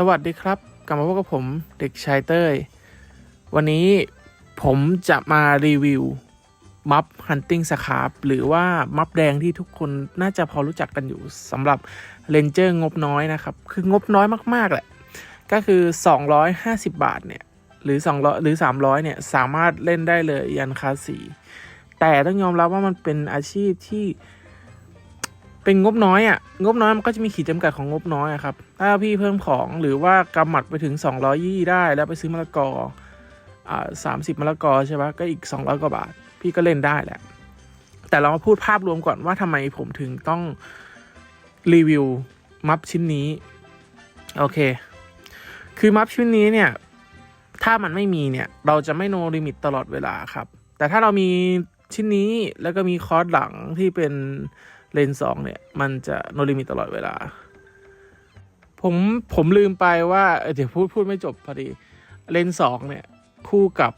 สวัสดีครับ กลับมาพบกับผมเด็กชายเต้ย วันนี้ผมจะมารีวิวมัฟฮันติงสคา p หรือว่ามัฟแดงที่ทุกคนน่าจะพอรู้จักกันอยู่สำหรับเลนเจอร์งบน้อยนะครับ คืองบน้อยมากๆแหละ ก็คือ 250 บาทเนี่ย หรือ 200 หรือ 300 เนี่ย สามารถเล่นได้เลยยันคาสีแต่ต้องยอมรับว่ามันเป็นอาชีพที่ เป็นงบน้อยอะ่ะ งบน้อยมันก็จะมีขีดจำกัดของงบน้อยอครับ ถ้าพี่เพิ่มของหรือว่ากำหมัดไปถึง 200ยี่ได้ แล้วไปซื้อมะละกออ่าสามสิบมะละกอใช่ปะก็อีก 200 กว่าบาท พี่ก็เล่นได้แหละ แต่เรามาพูดภาพรวมก่อนว่าทำไมผมถึงต้องรีวิวมัฟชิ้นนี้ โอเค คือมัฟชิ้นนี้เนี่ย ถ้ามันไม่มีเนี่ย เราจะไม่โนลิมิตตลอดเวลาครับ แต่ถ้าเรามีชิ้นนี้แล้วก็มีคอร์สหลังที่เป็น เลนส์สองเนี่ย มันจะโนลิมิตตลอดเวลา ผมผมลืมไปว่าเดี๋ยวพูดพูดไม่จบพอดีเลนส์สองเนี่ย คู่กับ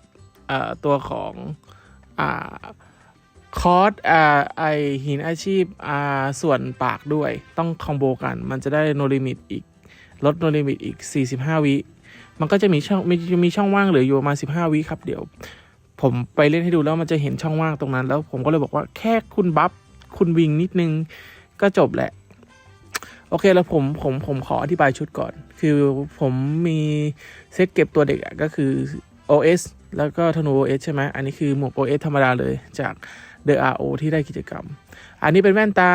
ตัวของอคอร์สไอหินอาชีพส่วนปากด้วยต้องคอมโบกัน มันจะได้โนลิมิตอีกลดโนลิมิตอีก 45 วิมันก็จะมีช่องมีมีช่องว่างเหลืออยู่ประมาณ15 วิครับเดี๋ยว ผมไปเล่นให้ดูแล้วมันจะเห็นช่องว่างตรงนั้น แล้วผมก็เลยบอกว่าแค่คุณบัฟ คุณวิงนิดนึงก็จบแหละ โอเคแล้วผมผมผมขออธิบายชุดก่อน คือผมมีเซตเก็บตัวเด็กก็คือ OS แล้วก็ธนู OS ใช่ไหมอันนี้คือหมวก OS ธรรมดาเลยจาก The RO ที่ได้กิจกรรม อันนี้เป็นแว่นตา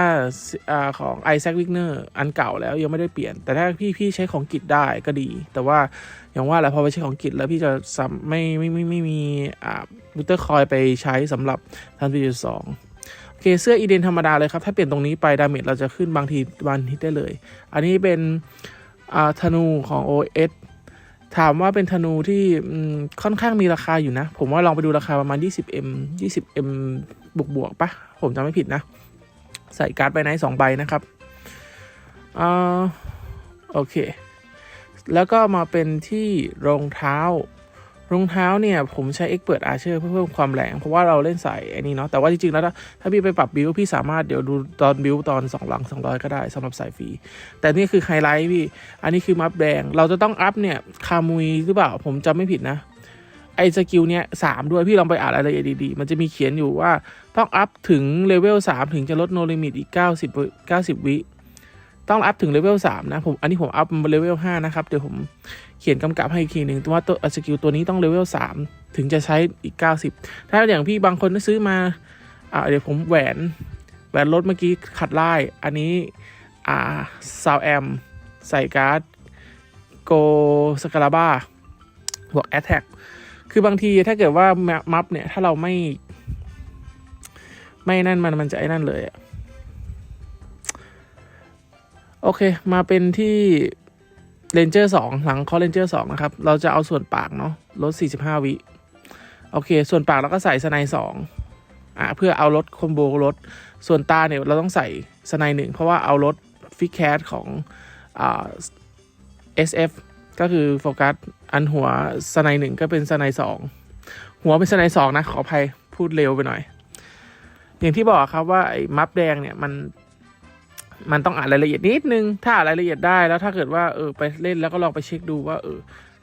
อของ Isaac Wigner อันเก่าแล้วยังไม่ได้เปลี่ยน แต่ถ้าพี่พี่ใช้ของกิจได้ก็ดี แต่ว่าอย่างว่าแหละพอไปใช้ของกิจแล้วพี่จะไม่ไม่ไม่ไม่มีอ่าบูเตอร์คอยไปใช้สำหรับทันปีสอง โอเคเสื้ออีเดนธรรมดาเลยครับ ถ้าเปลี่ยนตรงนี้ไปดาเมจเราจะขึ้นบางทีวันฮิตได้เลย อันนี้เป็นธนูของ OS ถามว่าเป็นธนูที่ค่อนข้างมีราคาอยู่นะ ผมว่าลองไปดูราคาประมาณ 20m 20m บวกบวกปะผมจำไม่ผิดนะ ใส่การ์ดใบไนสองใบนะครับอ่าโอเค แล้วก็มาเป็นที่รองเท้า รองเท้าเนี่ยผมใช้ Expert Archer เพื่อเพิ่มความแรงเพราะว่าเราเล่นสายอันนี้เนาะแต่ว่าจริงๆ แล้วถ้าพี่ไปปรับบิวพี่สามารถเดี๋ยวดูตอนบิวตอน 2 หลัง 200 ก็ได้สำหรับสายฟรี แต่นี่คือไฮไลท์พี่ อันนี้คือมัฟแดงเราจะต้องอัพเนี่ยคามุยหรือเปล่าผมจำไม่ผิดนะ ไอสกิลเนี่ยสามด้วยพี่ลองไปอ่านรายละเอียดดีๆ มันจะมีเขียนอยู่ว่าต้องอัพถึงเลเวลสามถึงจะลดโนลิมิตอีก 90 90 วิต้องอัพถึงเลเวลสามนะผมอันนี้ผมอัพเลเวลห้านะครับเดี๋ยวผม เขียนกำกับให้อีกทีหนึ่งว่าตัวสกิลตัวนี้ต้องเลเวลสามถึงจะใช้อีก 90 ถ้าอย่างพี่บางคนซื้อมาอ่าเดี๋ยวผมแหวนแหวนรถเมื่อกี้ขัดไล่อันนี้อ่าซาวแอมใส่การ์ดโกสกาลาบ้าบวกแอตแทกคือบางทีถ้าเกิดว่ามัฟเนี่ย ถ้าเราไม่ ไม่นั่นมันมันจะไอ้นั่นเลยอะโอเค มาเป็นที่ เ a นเจอร์สองหลังคอเ a นเจอร์สองนะครับ เราจะเอาส่วนปากเนาะลด 45 วิ โอเค ส่วนปากเราก็ใส่สไนสองอะเพื่อเอาลดคอมโบลดส่วนตาเนี่ยเราต้องใส่สไนหนึ่งเพราะว่าเอาลดฟิกแคสของอ่า SF ก็คือโฟกัสอันหัวสไนหนึ่งก็เป็นสไนสองหัวเป็นสไนสองนะขออภัยพูดเร็วไปหน่อย อย่างที่บอกครับว่าไอ้มัฟแดงเนี่ยมัน มันต้องอ่านรายละเอียดนิดนึง ถ้าอ่านรายละเอียดได้แล้วถ้าเกิดว่าเออไปเล่นแล้วก็ลองไปเช็คดูว่าเออ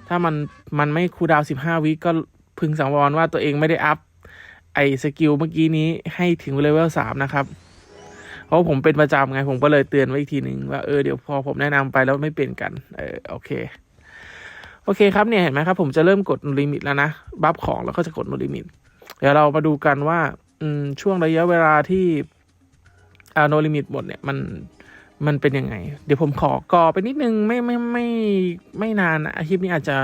ถ้ามันมันไม่คูดาวสิบห้าวิก็พึงสังวรว่าตัวเองไม่ได้อัพไอ้สกิลเมื่อกี้นี้ให้ถึงเลเวลสามนะครับ เพราะผมเป็นประจำไงผมก็เลยเตือนไว้อีกทีนึงว่าเออเดี๋ยวพอผมแนะนำไปแล้วไม่เป็นกันเออโอเคโอเคครับเนี่ยเห็นไหมครับ ผมจะเริ่มกดลิมิตแล้วนะบัฟของแล้วก็จะกดลิมิต เดี๋ยวเรามาดูกันว่าอืมช่วงระยะเวลาที่ อ่าโนลิมิตหมดเนี่ยมันมันเป็นยังไง เดี๋ยวผมขอกอไปนิดนึงไม่ไม่ไม่ไม่นานนะอาคลิปนี้อาจจะ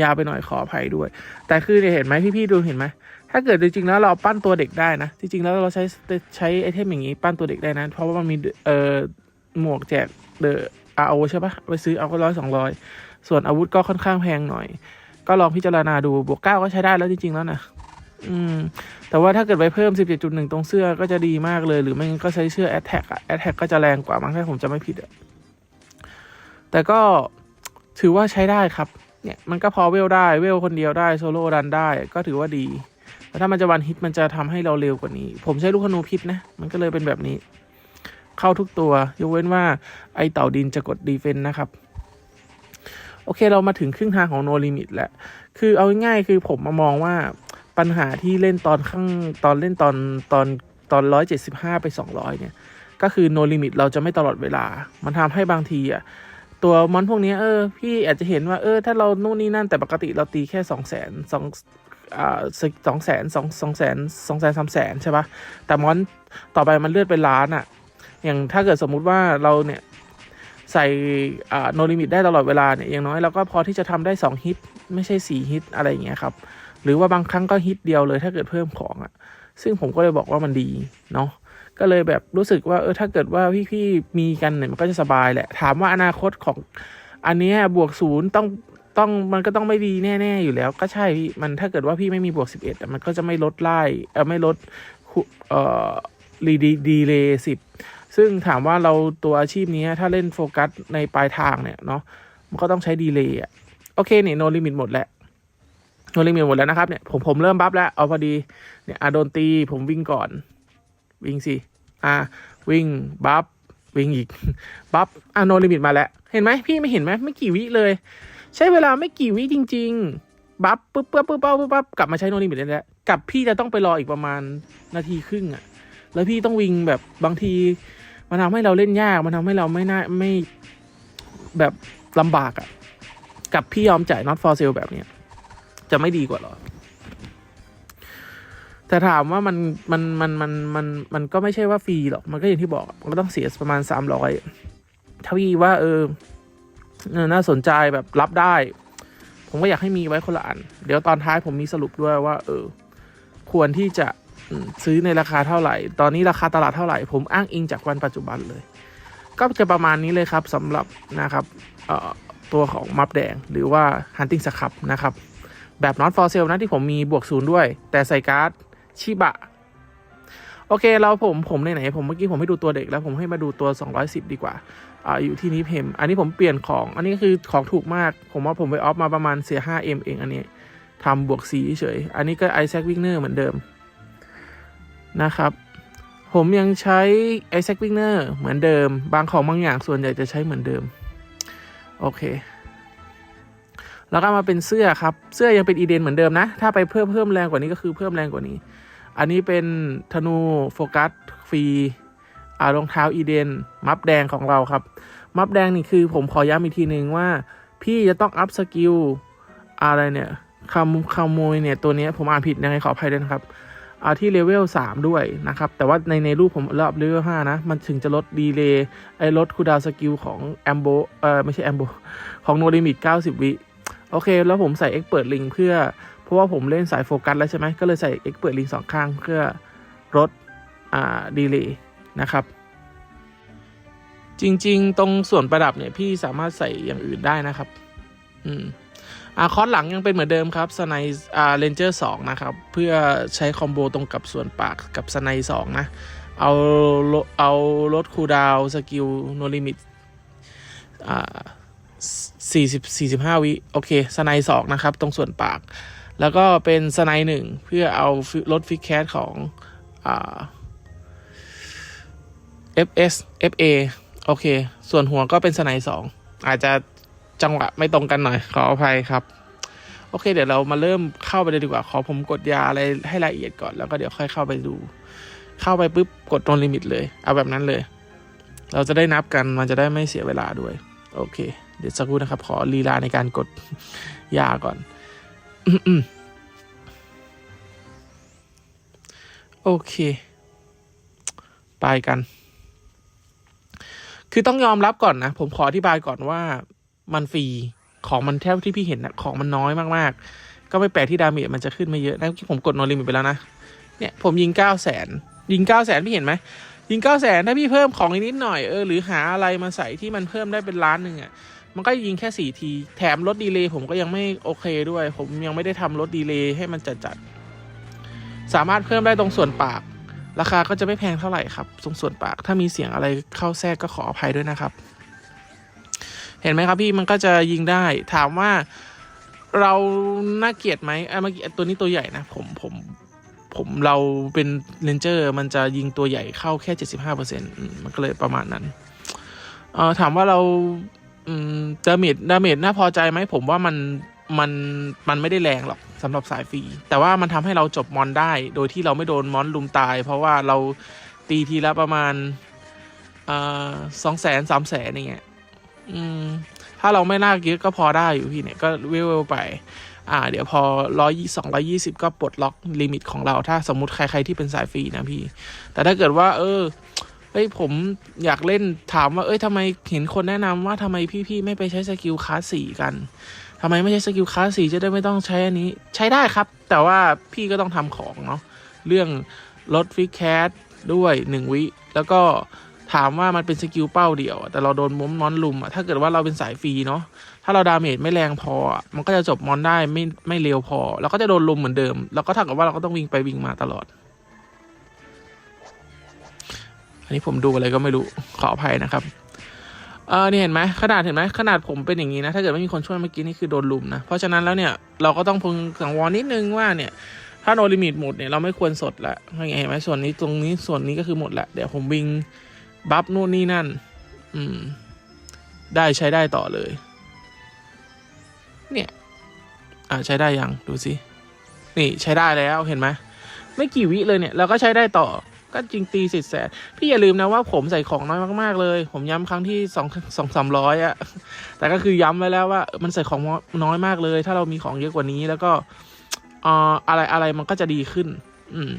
ยาวไปหน่อยขออภัยด้วย แต่คือเนี่ยเห็นไหมพี่ๆดูเห็นไหมถ้าเกิดจริงๆแล้วเราปั้นตัวเด็กได้นะจริงๆแล้วเราใช้ใช้ไอเทมอย่างนี้ปั้นตัวเด็กได้นะ เพราะว่ามันมีเอ่อหมวกแจกเดอะอาโอใช่ปะไปซื้อเอาก็ร้อยสองร้อยส่วนอาวุธก็ค่อนข้างแพงหน่อย ก็ลองพิจารณาดูบวกเก้าก็ใช้ได้แล้วจริงๆแล้วนะ อืม แต่ว่าถ้าเกิดไปเพิ่ม 17.1 ตรงเสื้อก็จะดีมากเลย หรือไม่งั้นก็ใช้เสื้อ a t t a c k อะ a t t a c k ก็จะแรงกว่ามั้งถ้าผมจะไม่ผิดอะแต่ก็ถือว่าใช้ได้ครับ เนี่ยมันก็พอเวลได้เวลคนเดียวได้โซโล่ดันได้ ก็ถือว่าดีแต่ถ้ามันจะวันฮิตมันจะทำให้เราเร็วกว่านี้ ผมใช้ลูกธนูพิษนะ มันก็เลยเป็นแบบนี้ เข้าทุกตัวยกเว้นว่าไอเต่าดินจะกดดีเฟนต์นะครับโอเคเรามาถึงครึ่งทางของ no limit แล้ว คือเอาง่ายๆคือผมมามองว่า ปัญหาที่เล่นตอนข้างตอนเล่นตอนตอนตอนร้อยเจ็ดสิบห้าไปสองร้อยเนี่ย ก็คือ no limit เราจะไม่ตลอดเวลา มันทำให้บางทีอะตัวมอนพวกนี้เออพี่อาจจะเห็นว่าเออถ้าเรานู่นนี่นั่นแต่ปกติเราตีแค่สองแสนสองอ่าสองแสนสองสองแสนสองแสนสามแสนใช่ปะแต่มอนต่อไปมันเลื่อนเป็นล้านอะ อย่างถ้าเกิดสมมุติว่าเราเนี่ยใส่อ่าโนลิมิตได้ตลอดเวลาเนี่ยอย่างน้อยเราก็พอที่จะทำได้ 2 ฮิต ไม่ใช่ 4 ฮิต อะไรอย่างเงี้ยครับ หรือว่าบางครั้งก็ฮิตเดียวเลยถ้าเกิดเพิ่มของอะ่ะ ซึ่งผมก็เลยบอกว่ามันดีเนาะก็เลยแบบรู้สึกว่าเออถ้าเกิดว่าพี่ๆมีกันเนี่ยมันก็จะสบายแหละ ถามว่าอนาคตของอันนี้บวกศูนย์ต้องต้องมันก็ต้องไม่ดีแน่ ๆ อยู่แล้ว ก็ใช่พี่มันถ้าเกิดว่าพี่ไม่มีบวก11อะมันก็จะไม่ลดไล่เออไม่ลดเอ่อรีดีดีเลย์สิบซึ่งถามว่าเราตัวอาชีพนี้ถ้าเล่นโฟกัสในปลายทางเนี่ยเนาะมันก็ต้องใช้ดีเลย์อะโอเคเนี่ยโนลิมิตหมดแหล้ว โนลิมิตหมดแล้วนะครับเนี่ยผมผมเริ่มบัฟแล้วเอาพอดีเนี่ยอะโดนตีผมวิ่งก่อน วิ่งสิอะวิ่งบัฟวิ่งอีกบัฟอะโนลิมิตมาแล้ว เห็นไหมพี่ไม่เห็นไหมไม่กี่วิเลย ใช้เวลาไม่กี่วิจริง ๆ บัฟปุ๊บปุ๊บปุ๊บปุ๊บปุ๊บกลับมาใช้โนลิมิตได้แล้วกับพี่จะต้องไปรออีกประมาณนาทีครึ่งอะแล้วพี่ต้องวิ่งแบบบางที มันทำให้เราเล่นยาก มันทำให้เราไม่น่าไม่แบบลำบากอะ่ะกับพี่ยอมจ่าย not for sale แบบเนี้ย จะไม่ดีกว่าหรอแต่ถามว่ามันมันมันมันมันมันก็ไม่ใช่ว่าฟรีหรอก มันก็อย่างที่บอกมันก็ต้องเสียประมาณสามร้อยถ้าพี่ว่าเออน่าสนใจแบบรับได้ ผมก็อยากให้มีไว้คนละอัน เดี๋ยวตอนท้ายผมมีสรุปด้วยว่า เออ ควรที่จะซื้อในราคาเท่าไหร่ ตอนนี้ราคาตลาดเท่าไหร่ ผมอ้างอิงจากวันปัจจุบันเลย ก็จะประมาณนี้เลยครับสำหรับนะครับเอ่อตัวของมัฟแดงหรือว่า Hunting s c r u b นะครับ แบบ not for sale นะที่ผมมีบวกศูนย์ด้วย แต่ใส่การ์ดชิบะ โอเค เราผมผมไหนๆผมเมื่อกี้ผมให้ดูตัวเด็กแล้วผมให้มาดูตัว 210 ดีกว่าอ่าอยู่ที่นี้เพมอันนี้ผมเปลี่ยนของ อันนี้คือของถูกมาก ผมว่าผมไปออฟมาประมาณเสีย 5M เองอันนี้ทำบวก4เฉย อันนี้ก็ไอแซควิกเนอร์เหมือนเดิมนะครับ ผมยังใช้ i s a c Wigner เหมือนเดิม บางของบางอย่างส่วนใหญ่จะใช้เหมือนเดิม โอเค แล้วก็มาเป็นเสื้อครับ เสื้อยังเป็นอีเดนเหมือนเดิมนะ ถ้าไปเพิ่มเพิ่มแรงกว่านี้ก็คือเพิ่มแรงกว่านี้ อันนี้เป็นธนูโฟกัสฟรีอารองเท้าอีเดน มัฟแดงของเราครับ มัฟแดงนี่คือผมขอย้ำอีกทีหนึ่งว่า พี่จะต้องอัพสกิลอะไรเนี่ยคำขโมยเนี่ยตัวนี้ผมอ่านผิดยังไงขออภัยด้วยนะครับอาที่เลเวล3ด้วยนะครับ แต่ว่าในในรูปผมรอบเลเวล5นะ มันถึงจะลดดีเลย์ไอ้ลดคูดาวสกิลของแอมโบเออไม่ใช่แอมโบของโนลิมิต 90 วิ โอเค แล้วผมใส่เอ็กเปิดลิงเพื่อ เพราะว่าผมเล่นสายโฟกัสแล้วใช่ไหมก็เลยใส่เอ็กเปิดลิงสองข้างเพื่อลดอ่าดีเลย์นะครับ จริงๆ ตรงส่วนประดับเนี่ยพี่สามารถใส่อย่างอื่นได้นะครับ อืมอ่าคอร์สหลังยังเป็นเหมือนเดิมครับสไนอ่าเรนเจอร์สองนะครับ เพื่อใช้คอมโบตรงกับส่วนปากกับสไนสองนะ เอาเอาลดคูดาวสกิลโนลิมิตอ่า สี่สิบสี่สิบห้าวิโอเคสไนสองนะครับ ตรงส่วนปาก แล้วก็เป็นสไนหนึ่งเพื่อเอาลดฟิกแคสของอ่า FS FA โอเค ส่วนหัวก็เป็นสไนสองอาจจะจังหวะไม่ตรงกันหน่อย ขออภัยครับ โอเค เดี๋ยวเรามาเริ่มเข้าไปเลยดีกว่า ขอผมกดยาอะไรให้ละเอียดก่อน แล้วก็เดี๋ยวค่อยเข้าไปดู เข้าไปปุ๊บกดตรงลิมิตเลย เอาแบบนั้นเลย เราจะได้นับกันมันจะได้ไม่เสียเวลาด้วย โอเค เดี๋ยวสักครู่นะครับ ขอลีลาในการกดยาก่อน โอเค ไปกัน คือต้องยอมรับก่อนนะ ผมขออธิบายก่อนว่ามันฟรีของมันแทบที่พี่เห็นนะของมันน้อยมากๆ ก็ไม่แปลกที่ดาเมจมันจะขึ้นไม่เยอะนะที่ผมกดโนลิมิตไปแล้วนะ เนี่ย ผมยิงเก้าแสนยิงเก้าแสนพี่เห็นไหม ยิงเก้าแสนถ้าพี่เพิ่มของอีกนิดหน่อยเออหรือหาอะไรมาใส่ที่มันเพิ่มได้เป็นล้านหนึ่งอะ่ะมันก็ยิงแค่สี่ทีแถมลดดีเลย์ผมก็ยังไม่โอเคด้วย ผมยังไม่ได้ทำลดดีเลย์ให้มันจัดจัดๆสามารถเพิ่มได้ตรงส่วนปาก ราคาก็จะไม่แพงเท่าไหร่ครับตรงส่วนปากถ้ามีเสียงอะไรเข้าแทรกก็ขออภัยด้วยนะครับ เห็นไหมครับพี่มันก็จะยิงได้ถามว่าเราน่าเกียดไหมไอ้เมื่อกี้ตัวนี้ตัวใหญ่นะผมผม ผมเราเป็นเรนเจอร์มันจะยิงตัวใหญ่เข้าแค่เจ็ดสิบห้าเปอร์เซ็นต์มันก็เลยประมาณนั้น ถามว่าเราอืมดาเมจดาเมจน่าพอใจไหมผมว่ามันมันมันไม่ได้แรงหรอกสำหรับสายฟรี แต่ว่ามันทำให้เราจบมอนได้ โดยที่เราไม่โดนมอนลุมตาย เพราะว่าเราตีทีละประมาณสองแสนสามแสนอย่างเงี้ยถ้าเราไม่ลากเยอะก็พอได้อยู่พี่เนี่ยก็เวลไป อ่า เดี๋ยวพอร้อยสองร้อยี่สิบก็ปลดล็อกลิมิตของเราถ้าสมมติใคร ๆ ที่เป็นสายฟรีนะพี่ แต่ถ้าเกิดว่า เออเฮ้ยผมอยากเล่นถามว่า เอ้ยทำไมเห็นคนแนะนำว่าทำไมพี่ ๆ ไม่ไปใช้สกิลคลาสสี่กันทำไมไม่ใช้สกิลคลาสสี่จะได้ไม่ต้องใช้อันนี้ ใช้ได้ครับ แต่ว่าพี่ก็ต้องทำของเนาะเรื่องลดฟิกแคสด้วยหนึ่งวิ แล้วก็ถามว่ามันเป็นสกิลเป้าเดียว แต่เราโดนม้มนอนลุมอะถ้าเกิดว่าเราเป็นสายฟรีเนาะ ถ้าเราดาเมจไม่แรงพอ มันก็จะจบมอนได้ไม่ไม่เร็วพอ แล้วก็จะโดนลุมเหมือนเดิม แล้วก็เท่ากับว่าเราก็ต้องวิ่งไปวิ่งมาตลอด อันนี้ผมดูอะไรก็ไม่รู้ขออภัยนะครับ เออนี่เห็นไหมขนาดเห็นไหมขนาดผมเป็นอย่างนี้นะ ถ้าเกิดไม่มีคนช่วยเมื่อกี้นี่คือโดนลุมนะ เพราะฉะนั้นแล้วเนี่ยเราก็ต้องพึงสังวรนิดนึงว่าเนี่ยถ้าโนลิมิตหมดเนี่ยเราไม่ควรสดละเห็นไหมส่วนนี้ตรงนี้ส่วนนี้ก็คือหมดละเดี๋ยวผมวิ่งบัฟนู่นนี่นั่น อืม ได้ใช้ได้ต่อเลย เนี่ยอ่าใช้ได้ยังดูสินี่ใช้ได้แล้วเห็นไหมไม่กี่วิเลยเนี่ยเราก็ใช้ได้ต่อก็จริงตีสิทธิ์แสนพี่อย่าลืมนะว่าผมใส่ของน้อยมากๆเลย ผมย้ำครั้งที่สองสองสามร้อยอะแต่ก็คือย้ำไว้แล้วว่ามันใส่ของน้อยมากเลย ถ้าเรามีของเยอะกว่านี้แล้วก็เอ่ออะไรอะไรมันก็จะดีขึ้น อืม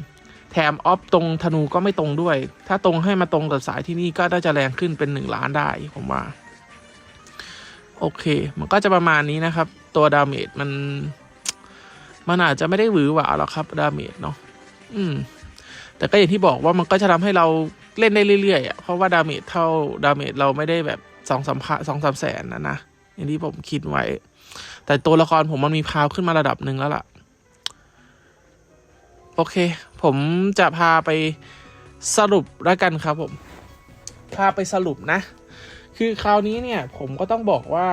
แถมออฟตรงธนูก็ไม่ตรงด้วย ถ้าตรงให้มาตรงกับสายที่นี่ก็น่าจะแรงขึ้นเป็นหนึ่งล้านได้ผมว่า โอเค มันก็จะประมาณนี้นะครับ ตัวดาเมจมัน มันอาจจะไม่ได้หวือหวาหรอกครับ ดาเมจเนาะอืม แต่ก็อย่างที่บอกว่ามันก็จะทำให้เราเล่นได้เรื่อยๆอะเพราะว่าดาเมจเท่าดาเมจเราไม่ได้แบบสองสามพันสองสามแสนนะนะอย่างที่ผมคิดไว้ แต่ตัวละครผมมันมีพาวขึ้นมาระดับหนึ่งแล้วล่ะ โอเค ผมจะพาไปสรุปแล้วกันครับผม พาไปสรุปนะ คือคราวนี้เนี่ยผมก็ต้องบอกว่า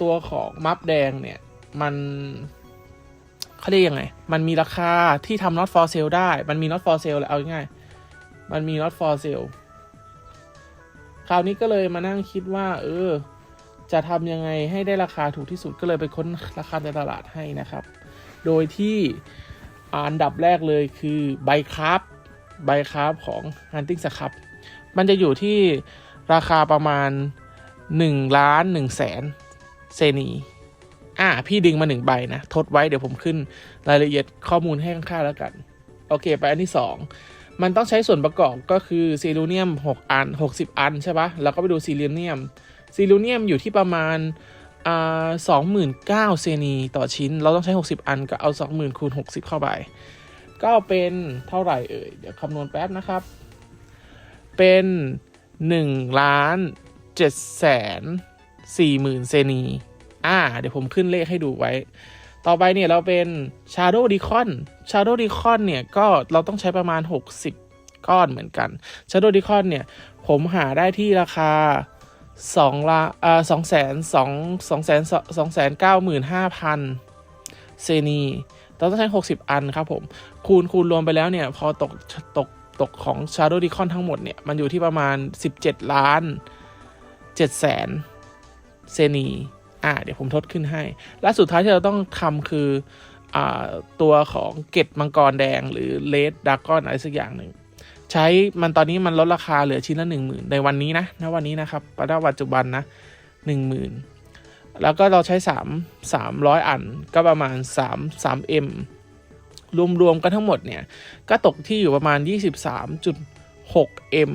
ตัวของมัฟแดงเนี่ย มันเขาเรียกยังไง มันมีราคาที่ทำ not for sale ได้ มันมี not for sale แหละเอาง่ายมันมี not for sale คราวนี้ก็เลยมานั่งคิดว่า เออ จะทำยังไงให้ได้ราคาถูกที่สุดก็เลยไปค้นราคาในตลาดให้นะครับ โดยที่อันดับแรกเลยคือไบคราฟไบคราฟของ Hunting s c r a p มันจะอยู่ที่ ราคาประมาณ1ล้าน1แสนเซนีอ่าพี่ดึงมาหนึ่งใบนะ ทดไว้เดี๋ยวผมขึ้นรายละเอียดข้อมูลให้ข้างๆแล้วกัน โอเค ไปอันที่สองมันต้องใช้ส่วนประกอบก็คือซีลูเนียม 6 อัน 60 อันใช่ปะแล้วก็ไปดูซีลูเนียม ซีลูเนียมอยู่ที่ประมาณอ่าสองหมื่นเก้าเซนีต่อชิ้น เราต้องใช้ 60 อันก็เอา 20,000คูณ60 เข้าไป ก็เป็นเท่าไหร่เอ่ย เดี๋ยวคำนวณแป๊บนะครับ เป็น 1ล้าน7แสน4หมื่นเซนี อ่า เดี๋ยวผมขึ้นเลขให้ดูไว้ ต่อไปเนี่ยเราเป็น Shadow Decon Shadow Decon เนี่ยก็เราต้องใช้ประมาณ 60 ก้อนเหมือนกัน Shadow Decon เนี่ยผมหาได้ที่ราคาสองละอ่าสองแสนสองสองแสนสองแสนเก้าหมื่นห้าพันเซนี เราต้องใช้หกสิบอันครับผม คูณคูณรวมไปแล้วเนี่ย พอตกตก ตกของ Shadow Decon ทั้งหมดเนี่ย มันอยู่ที่ประมาณสิบเจ็ดล้านเจ็ดแสนเซนีอ่าเดี๋ยวผมทดขึ้นให้ และสุดท้ายที่เราต้องทำคืออ่าตัวของเกตมังกรแดงหรือเลดดากอนอะไรสักอย่างหนึ่ง ใช้มันตอนนี้มันลดราคาเหลือชิ้นละหนึ่งหมื่นในวันนี้นะณวันนี้นะครับปัจจุบันนะหนึ่งหมื่นแล้วก็เราใช้สามสามร้อยอันก็ประมาณสามสามเอ็ม รวมๆกันทั้งหมดเนี่ย ก็ตกที่อยู่ประมาณยี่สิบสามจุดหกเอ็ม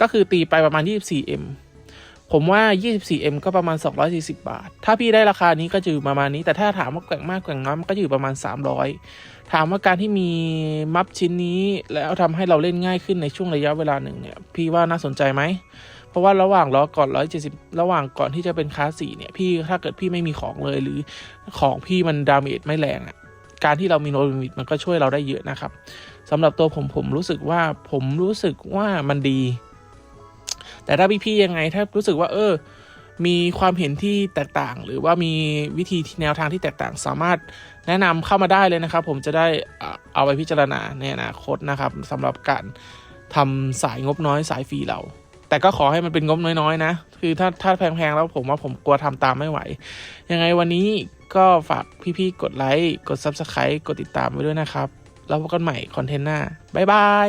ก็คือตีไปประมาณยี่สิบสี่เอ็มผมว่า 24M ก็ประมาณ 240 บาท ถ้าพี่ได้ราคานี้ก็จะอยู่ประมาณนี้ แต่ถ้าถามว่าแกว่งมากแกว่งน้อยก็อยู่ประมาณ 300 ถามว่าการที่มีมัฟชิ้นนี้ แล้วทำให้เราเล่นง่ายขึ้นในช่วงระยะเวลาหนึ่งเนี่ย พี่ว่าน่าสนใจไหม เพราะว่าระหว่างรอก่อน 170 ระหว่างก่อนที่จะเป็นคลาสสี่เนี่ย พี่ถ้าเกิดพี่ไม่มีของเลยหรือของพี่มันดาเมจไม่แรงอะ การที่เรามีโนลิมิตมันก็ช่วยเราได้เยอะนะครับสำหรับตัวผมผมรู้สึกว่าผมรู้สึกว่ามันดี แต่ถ้าพี่ๆยังไงถ้ารู้สึกว่า เออ มีความเห็นที่แตกต่าง หรือว่ามีวิธีแนวทางที่แตกต่าง สามารถแนะนำเข้ามาได้เลยนะครับ ผมจะได้อ่าเอาไปพิจารณาในอนาคตนะครับสำหรับการทำสายงบน้อยสายฟรีเรา แต่ก็ขอให้มันเป็นงบน้อยๆนะ คือถ้าถ้าแพงๆแล้วผมว่าผมกลัวทำตามไม่ไหว ยังไงวันนี้ก็ฝากพี่ๆ กดไลค์ กด Subscribe กดติดตามไว้ด้วยนะครับ แล้วพบกันใหม่คอนเทนต์หน้า บ๊ายบาย